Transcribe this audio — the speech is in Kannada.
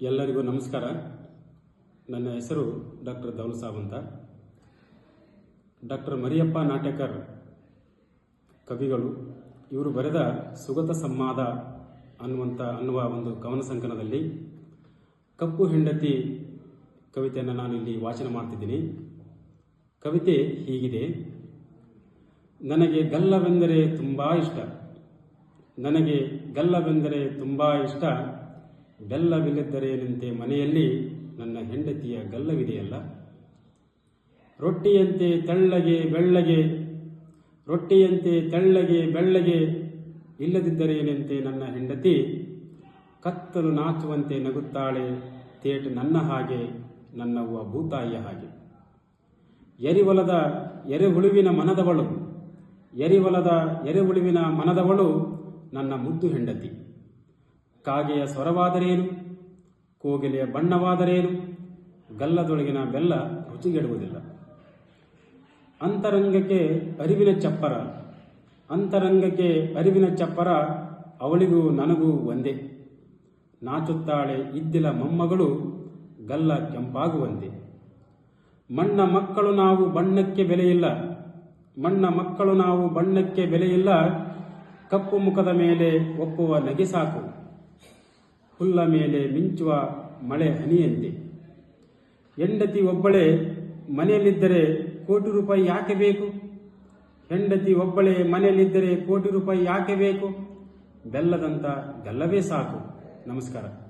ಎಲ್ಲರಿಗೂ ನಮಸ್ಕಾರ. ನನ್ನ ಹೆಸರು ಡಾಕ್ಟರ್ ಧವಲ್ ಸಾಬ್ ಅಂತ. ಡಾಕ್ಟರ್ ಮರಿಯಪ್ಪ ನಾಟ್ಯಕರ್ ಕವಿಗಳು, ಇವರು ಬರೆದ ಸುಗತ ಸಂವಾದ ಅನ್ನುವಂಥ ಅನ್ನುವ ಒಂದು ಕವನ ಸಂಕಲನದಲ್ಲಿ ಕಪ್ಪು ಹೆಂಡತಿ ಕವಿತೆಯನ್ನು ನಾನು ಇಲ್ಲಿ ವಾಚನ ಮಾಡ್ತಿದ್ದೀನಿ. ಕವಿತೆ ಹೀಗಿದೆ. ನನಗೆ ಗಲ್ಲವೆಂದರೆ ತುಂಬ ಇಷ್ಟ. ನನಗೆ ಗಲ್ಲವೆಂದರೆ ತುಂಬ ಇಷ್ಟ. ಬೆಲ್ಲವಿಲ್ಲದ್ದರೇನಂತೆ ಮನೆಯಲ್ಲಿ ನನ್ನ ಹೆಂಡತಿಯ ಗಲ್ಲವಿದೆಯಲ್ಲ? ರೊಟ್ಟಿಯಂತೆ ತೆಳ್ಳಗೆ ಬೆಳ್ಳಗೆ, ರೊಟ್ಟಿಯಂತೆ ತೆಳ್ಳಗೆ ಬೆಳ್ಳಗೆ ಇಲ್ಲದಿದ್ದರೇನಂತೆ ನನ್ನ ಹೆಂಡತಿ? ಕತ್ತಲು ನಾಚುವಂತೆ ನಗುತ್ತಾಳೆ, ತೇಟು ನನ್ನ ಹಾಗೆ, ನನ್ನವ್ವ ಭೂತಾಯಿಯ ಹಾಗೆ. ಎರಿವಲದ ಎರೆಹುಳುವಿನ ಮನದವಳು ಎರಿವಲದ ಎರೆಹುಳುವಿನ ಮನದವಳು ನನ್ನ ಮುದ್ದು ಹೆಂಡತಿ. ಕಾಗೆಯ ಸ್ವರವಾದರೇನು? ಕೋಗಿಲೆಯ ಬಣ್ಣವಾದರೇನು? ಗಲ್ಲದೊಳಗಿನ ಬೆಲ್ಲ ರುಚಿಗೆಡುವುದಿಲ್ಲ. ಅಂತರಂಗಕ್ಕೆ ಅರಿವಿನ ಚಪ್ಪರ, ಅಂತರಂಗಕ್ಕೆ ಅರಿವಿನ ಚಪ್ಪರ ಅವಳಿಗೂ ನನಗೂ ಒಂದೇ. ನಾಚುತ್ತಾಳೆ ಇದ್ದಿಲ ಮೊಮ್ಮಗಳು, ಗಲ್ಲ ಕೆಂಪಾಗುವಂತೆ. ಮಣ್ಣ ಮಕ್ಕಳು ನಾವು ಬಣ್ಣಕ್ಕೆ ಬೆಲೆಯಿಲ್ಲ. ಮಣ್ಣ ಮಕ್ಕಳು ನಾವು ಬಣ್ಣಕ್ಕೆ ಬೆಲೆಯಿಲ್ಲ. ಕಪ್ಪು ಮುಖದ ಮೇಲೆ ಒಪ್ಪುವ ನಗೆ ಸಾಕು. ಹುಲ್ಲ ಮೇಲೆ ಮಿಂಚುವ ಮಳೆ ಹನಿಯಂತೆ. ಹೆಂಡತಿ ಒಬ್ಬಳೇ ಮನೆಯಲ್ಲಿದ್ದರೆ ಕೋಟಿ ರೂಪಾಯಿ ಯಾಕೆ ಬೇಕು? ಹೆಂಡತಿ ಒಬ್ಬಳೇ ಮನೆಯಲ್ಲಿದ್ದರೆ ಕೋಟಿ ರೂಪಾಯಿ ಯಾಕೆ ಬೇಕು? ಬೆಲ್ಲದಂತ ಗಲ್ಲವೇ ಸಾಕು. ನಮಸ್ಕಾರ.